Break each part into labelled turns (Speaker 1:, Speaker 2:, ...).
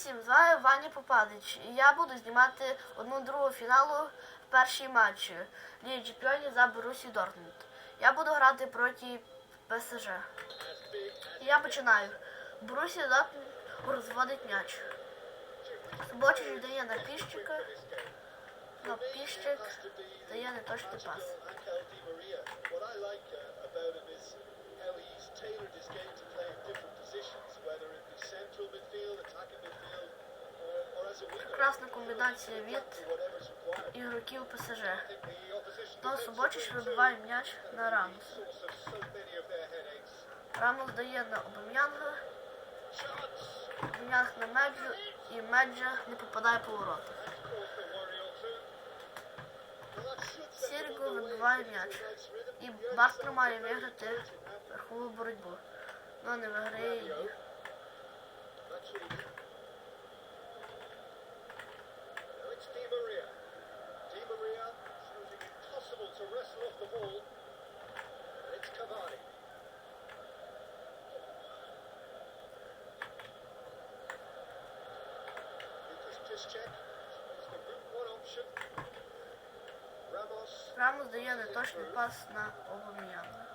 Speaker 1: всім, з вами Ваня Попадич. І я буду знімати одну другу фіналу в першій матчі Ліги Чемпіонів за Борусі Дортмунд. Я буду грати проти ПСЖ. І я починаю. Борусі Дортмунд розводить м'яч. Собочич дає на піщика. На піщик дає неточний пас.
Speaker 2: Uh, tailored his game to play in different
Speaker 1: Прекрасна комбінація від ігроків ПСЖ. То
Speaker 2: game
Speaker 1: вибиває м'яч на Рамос. Рамос дає на Обам'янга. Обам'янг на Меджу і Меджа не попадає по воротах.
Speaker 2: Way
Speaker 1: вибиває м'яч. І
Speaker 2: The
Speaker 1: Бартер
Speaker 2: early
Speaker 1: має
Speaker 2: signs of
Speaker 1: виграти верхову боротьбу. Ну не виграє її.
Speaker 2: Matuidi. Now it's Di Maria.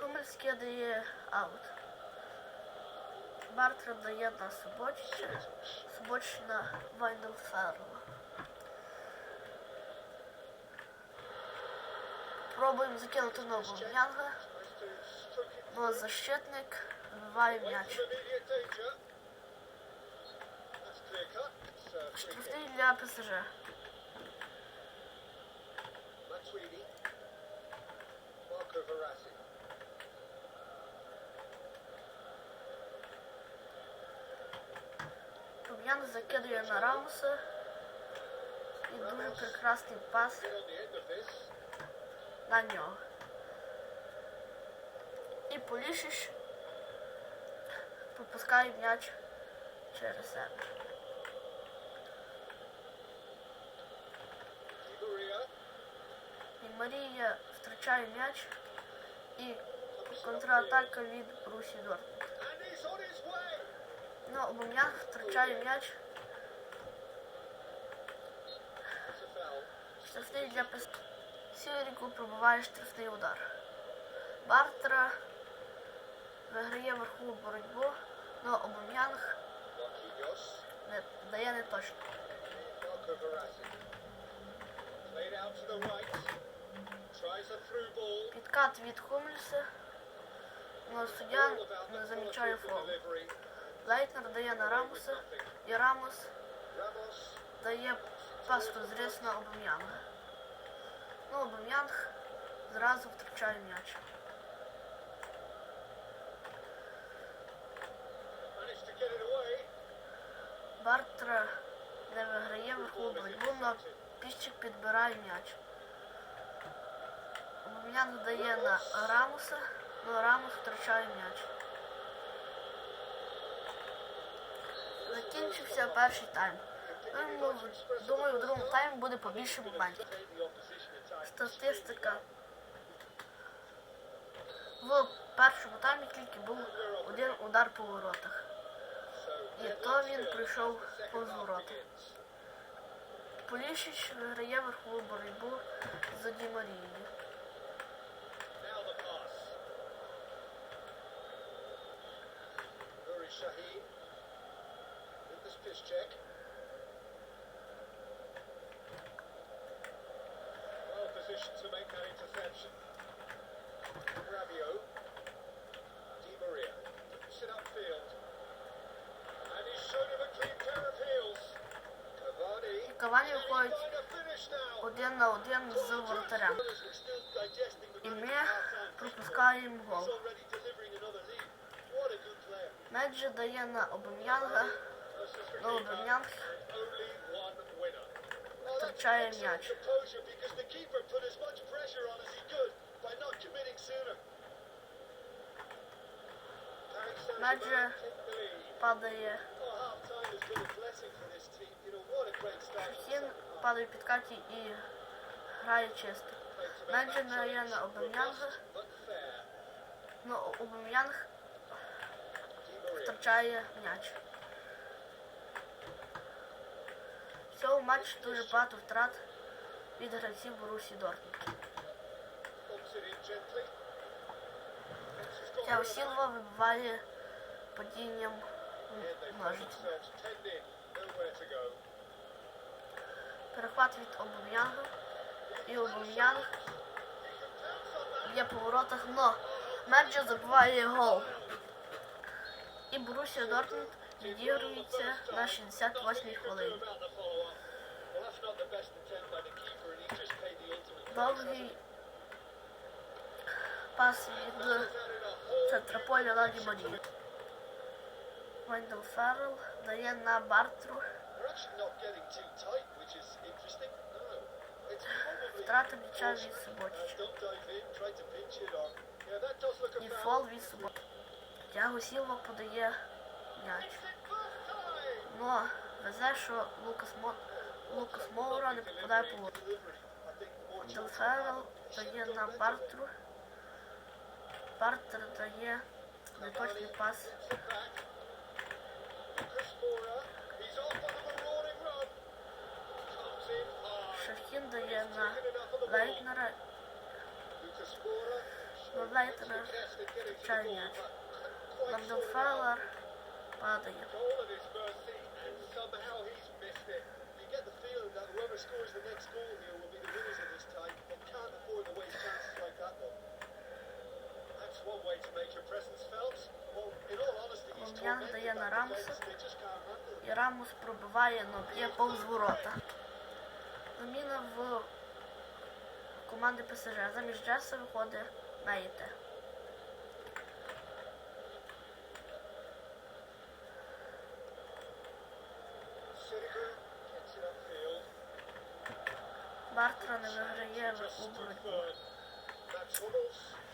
Speaker 1: Хумельський дає аут. Бартер дає на Собочича. Собочич на Вайнденферла. Пробуємо закинути
Speaker 2: to stroke it
Speaker 1: Но защитник вибиває
Speaker 2: away
Speaker 1: м'яч. Штрафний для ПСЖ.
Speaker 2: Marco Verratti.
Speaker 1: Обам'янг закидує на Рамоса. І дуже прекрасний пас на нього. І Полішич пропускає м'яч через себе. І Марія втрачає м'яч. І контратака від Брусі Дортмунд. Ну, Обам'янг втрачає м'яч. Штрафний для ПС. Сіверіку пробиває штрафний удар. Бартера виграє верхову боротьбу, але
Speaker 2: Marquinhos.
Speaker 1: не дає не Підкат від Хумельса, але суддя не замічає фол. Лейтнер дає на Рамоса, і
Speaker 2: Ramos.
Speaker 1: дає пас розріз на Обам'янга. Ну, Обам'янг зразу втрачає м'яч. Бартера не виграє верхову боротьбу, але піщик підбирає м'яч. Обам'янг дає на Рамоса, але Рамос втрачає м'яч. Закінчився перший тайм. Ну, думаю, в другому таймі буде побільше моментів. Статистика. В першому таймі тільки був один удар по воротах. І то він пройшов повз ворота. Поліщич виграє верхову боротьбу за Ді
Speaker 2: finish now?
Speaker 1: Один на один з воротарем. І ми пропускаємо
Speaker 2: He's
Speaker 1: гол. Меджі дає на Обам'янга,
Speaker 2: Well, that's
Speaker 1: втрачає м'яч.
Speaker 2: lead.
Speaker 1: Падає
Speaker 2: Oh, start.
Speaker 1: падає в підкаті і грає чисто. Менше грає на Обам'янга,
Speaker 2: fair.
Speaker 1: Обам'янг втрачає м'яч. В цьому матчі дуже багато втрат від гравців Борусі Дортмунд. Тяо Сілва вибиває падінням ножиць. Перехват від Обам'янга. І Обам'янг б'є по воротах, но Меджо забиває гол. І Борусія Дортмунд відігрується на 68-й хвилині. Довгий пас від центра поля Ладі Марії. Вендел Феррел дає на Бартру. Втрата м'яча від
Speaker 2: uh,
Speaker 1: Суботича. І фол від Суботича. Тяго Сілва подає м'яч. Но везе, що Лукас, Мо... Лукас Моура не попадає по воротах. Вендел Феррел дає на Бартру. Бартер дає неточний пас. Шахін дає на Лейтнера. Но Лейтнер втрачає м'яч. Вендел Феррел падає.
Speaker 2: He's
Speaker 1: дає на
Speaker 2: it.
Speaker 1: І Рамус пробиває, но б'є повз. Заміна в команди ПСЖ. Замість Джеса виходить Мейте. Бартра не виграє у
Speaker 2: Hummels.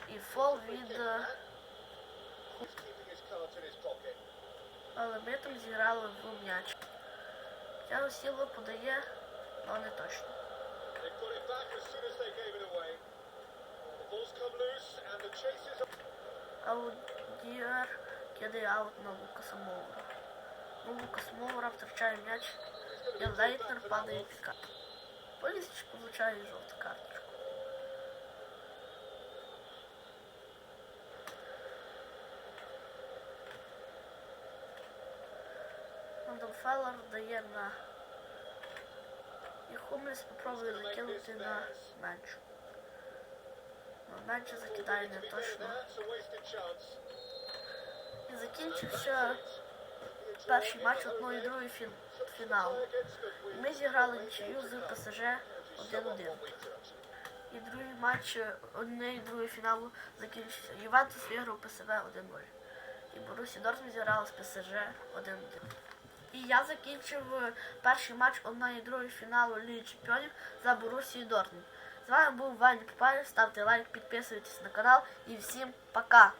Speaker 1: І фол від. Але ми там зіграли в м'яч. Тяго Сілва подає, але не точно. Аудіар кидає аут на Лукаса Моура. Ну, Лукас Моура втрачає м'яч, і Лейтнер падає в піка. Полісич получає жовту карточку. Мандалфеллер дає на... І Хумліс спробує закинути на Меджу. Но Меджа закидає не точно. І закінчився перший матч одної другої фін... фіналу.
Speaker 2: The
Speaker 1: Ми зіграли нічию з ПСЖ 1-1. І другий матч однієї другої фіналу закінчився. Ювентус виграв ПСВ 1-0. І Борусі Дортмунд зіграла з ПСЖ 1-1. І я закінчив е, перший матч одної другої фіналу Ліги Чемпіонів за Борусію Дортмунд. З вами був Ваня Попаєв. Ставте лайк, підписуйтесь на канал і всім пока!